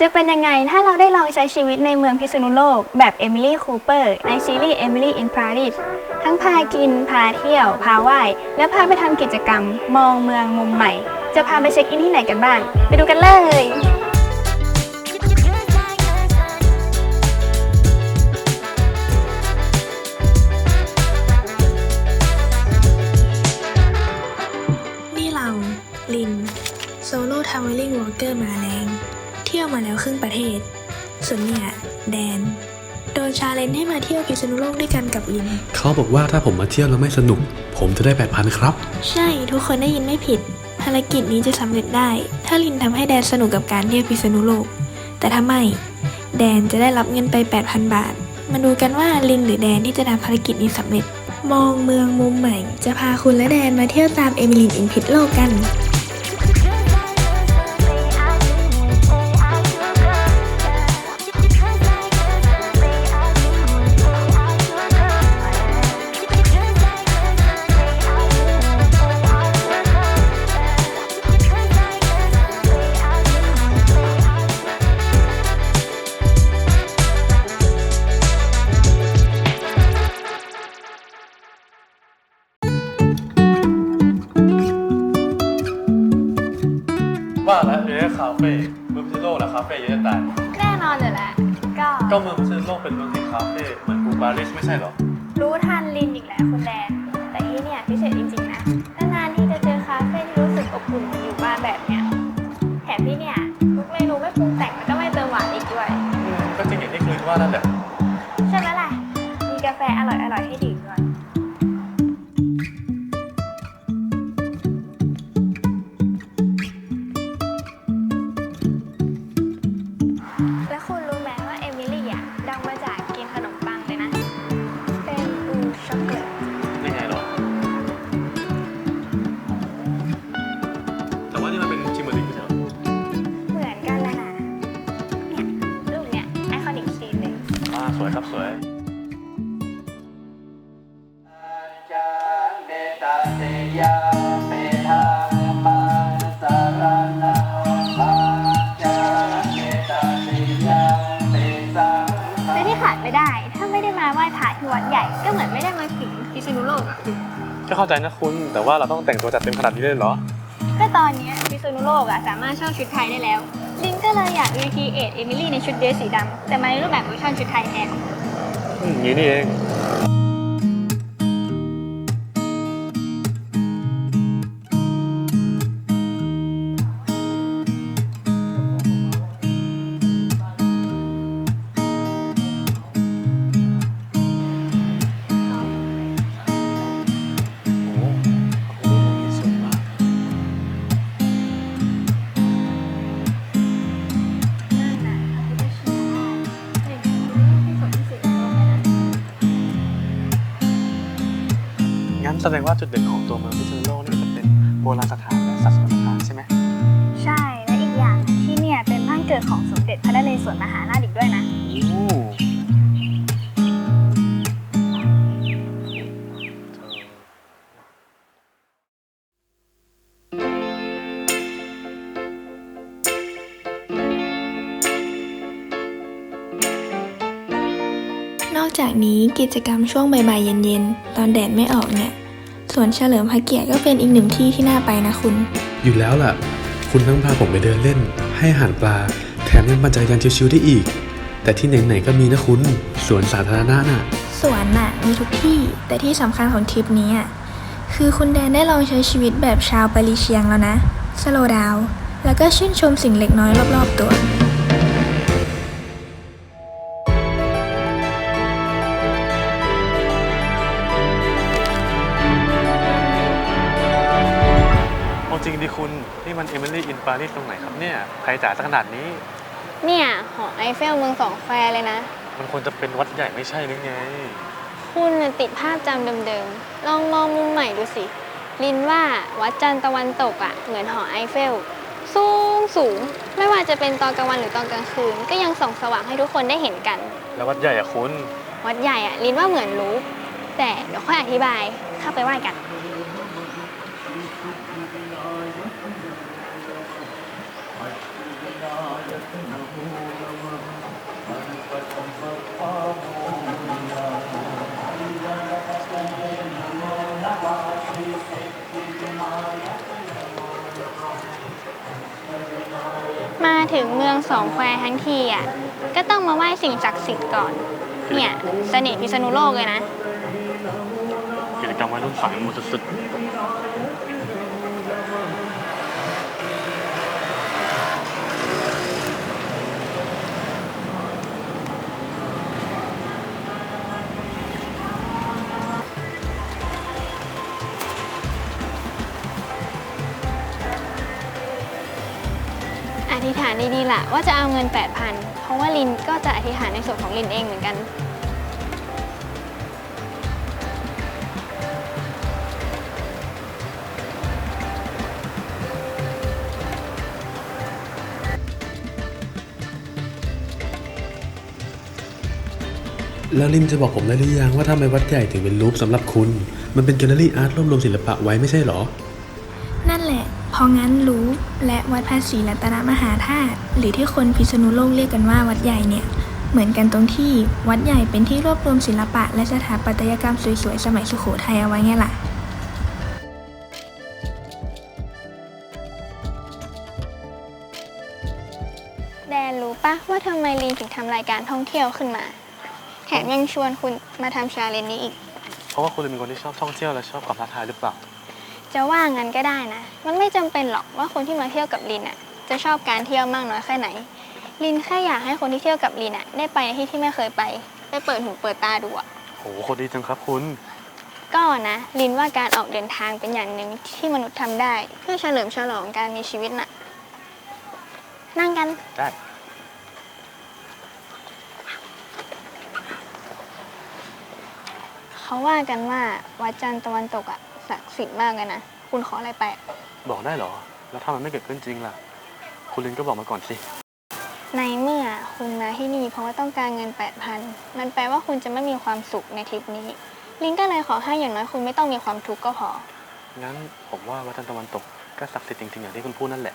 จะเป็นยังไงถ้าเราได้ลองใช้ชีวิตในเมืองพิษณุโลก แบบเอมิลี่คูเปอร์ในซีรีส์เอมิลี่อินพาริสทั้งพากิน พาเที่ยว พาไหว้ และพาไปทำกิจกรรม มองเมืองมุมใหม่ จะพาไปเช็คอินที่ไหนกันบ้าง ไปดูกันเลย โดนชาเลนจ์ให้มาเที่ยวพิษณุโลกด้วยกันกับลิน เขาบอกว่าถ้าผมมาเที่ยวแล้วไม่สนุก ผมจะได้แปดพันครับ ใช่ทุกคนได้ยินไม่ผิด ภารกิจนี้จะสำเร็จได้ ถ้าลินทำให้แดนสนุกกับการเที่ยวพิษณุโลก แต่ถ้าไม่ แดนจะได้รับเงินไป 8,000 บาท มาดูกันว่าลินหรือแดนที่จะทำภารกิจนี้สำเร็จ มองเมืองมุมใหม่ จะพาคุณและแดนมาเที่ยวตามเอมิลินอินพิษโลกกัน ว่าแล้วเอ๊ะคาเฟ่เมืองพิษณุโลกแหละคาเฟ่เยอะจะตายแน่นอนอยู่แล้วก็ก็เมืองพิษณุโลกเป็นเมืองที่คาเฟ่เหมือนกรุงปารีสไม่ใช่เหรอ รู้ทันลินอีกแล้วคุณแดน แต่ที่เนี่ยพิเศษจริงๆนะนานๆที่จะเจอคาเฟ่ที่รู้สึกอบอุ่นเหมือนอยู่บ้านแบบเนี้ยแถมที่เนี่ยทุกเมนูไม่ปรุงแต่งแล้วก็ไม่เติมหวานอีกด้วยอืมก็จริงอย่างที่คุยว่านั่นแหละ ษณุโลกอะก็เข้าใจนะคุณ แต่ว่าเราต้องแต่งตัวจัดเต็มขนาดนี้เลยเหรอ ก็ตอนเนี้ยพิษณุโลกอะสามารถเช่าชุดไทยได้แล้ว ลิงก็เลยอยากรีทีเอทเอมิลี่ในชุดเดรสสีดำแต่มาในรูปแบบเวอร์ชันชุดไทยแทน อืมอย่างนี้นี่เอง แสดงว่าจุดเด่นของตัวเมืองพิษณุโลกนี่จะเป็นโบราณสถานและศาสนสถานใช่ไหมใช่และอีกอย่างนะที่เนี่ยเป็นบ้านเกิดของสมเด็จพระนเรศวรมหาราชอีกด้วยนะโอ้เธอนอกจากนี้กิจกรรมช่วงบ่ายๆเย็นๆ ตอนแดดไม่ออกเนี่ย สวนเฉลิมพระเกียรติก็เป็นอีกหนึ่งที่ที่น่าไปนะคุณ อยู่แล้วล่ะ คุณทั้งพาผมไปเดินเล่น ให้อาหารปลา แถมยังปั่นจักรยานชิวๆได้อีก แต่ที่ไหนๆก็มีนะคุณสวนสาธารณะน่ะ สวนน่ะมีทุกที่ แต่ที่สำคัญของทริปนี้อะคือคุณแดนได้ลองใช้ชีวิตแบบชาวปารีเชียงแล้วนะสโลดาว แล้วก็ชื่นชมสิ่งเล็กน้อยรอบๆตัว ริงดิคุณ นี่มันเอมิลี่อินปารีสตรงไหนครับเนี่ยใครจ่ายสักขนาดนี้ เนี่ย หอไอเฟลเมืองสองแควเลยนะ มันควรจะเป็นวัดใหญ่ไม่ใช่หรือไง คุณน่ะติดภาพจำเดิมๆ ลองมองมุมใหม่ดูสิ ลินว่าวัดจันทร์ตะวันตกอะเหมือนหอไอเฟล สูงสูง ไม่ว่าจะเป็นตอนกลางวันหรือตอนกลางคืน ก็ยังส่องสว่างให้ทุกคนได้เห็นกัน แล้ววัดใหญ่อะคุณ วัดใหญ่อะลินว่าเหมือนรูปแต่เดี๋ยวค่อยอธิบายเข้าไปไหว้กัน มาถึงเมืองสองแควทั้งทีอะก็ต้องมาไหว้สิ่งศักดิ์สิทธิ์ก่อน เนี่ยเสน่ห์พิษณุโลกเลยนะกิจกรรมวัยรุ่นสายมูสุดานดีๆล่ะว่าจะเอาเงิน 8,000 เพราะว่าลินก็จะอธิษฐานในส่วนของลินเองเหมือนกัน แล้วลินจะบอกผมได้หรือยังว่าทำไมวัดใหญ่ถึงเป็นรูปสำหรับคุณ มันเป็นแกลเลอรี่อาร์ตรวบรวมศิลปะไว้ไม่ใช่เหรอ ราะงั้นรู้และวัดภาษีรัตนมหาธาตุหรือที่คนพิษณุโลกเรียกกันว่าวัดใหญ่เนี่ยเหมือนกันตรงที่วัดใหญ่เป็นที่รวบรวมศิลปะ และสถาปัตยกรรมสวยๆ สมัยสุโขทัยเอาไว้ไงล่ะแดนรู้ปะว่าทำไมลินถึงทำรายการท่องเที่ยวขึ้นมาแถมยังชวนคุณมาทำชาเลนจ์นี้อีกๆเพราะว่าคุณเป็นคนที่ชอบท่องเที่ยวและชอบความท้าทายหรือเปล่า จะว่างั้นก็ได้นะ มันไม่จำเป็นหรอกว่าคนที่มาเที่ยวกับลินอะจะชอบการเที่ยวมากน้อยแค่ไหน ลินแค่อยากให้คนที่เที่ยวกับลินอะได้ไปในที่ที่ไม่เคยไป ได้เปิดหูเปิดตาดูอะโหโคตรดีจังครับคุณ ก็นะ ลินว่าการออกเดินทางเป็นอย่างหนึ่งที่มนุษย์ทำได้ เพื่อเฉลิมฉลองการมีชีวิตน่ะ นั่งกัน ได้ เขาว่ากันว่าวัดจันทร์ตะวันตกอะ ศักดิ์สิทธิ์มากเลยนะ คุณขออะไรไปอะบอกได้เหรอ แล้วถ้ามันไม่เกิดขึ้นจริงล่ะ คุณลินก็บอกมาก่อนสิ ในเมื่อคุณมาที่นี่เพราะว่าต้องการเงิน 8,000 มันแปลว่าคุณจะไม่มีความสุขในทริปนี้ ลินก็เลยขอให้อย่างน้อยคุณไม่ต้องมีความทุกข์ก็พอ งั้นผมว่าวัดจันทร์ตะวันตกก็ศักดิ์สิทธิ์จริงๆอย่างที่คุณพูดนั่นแหละ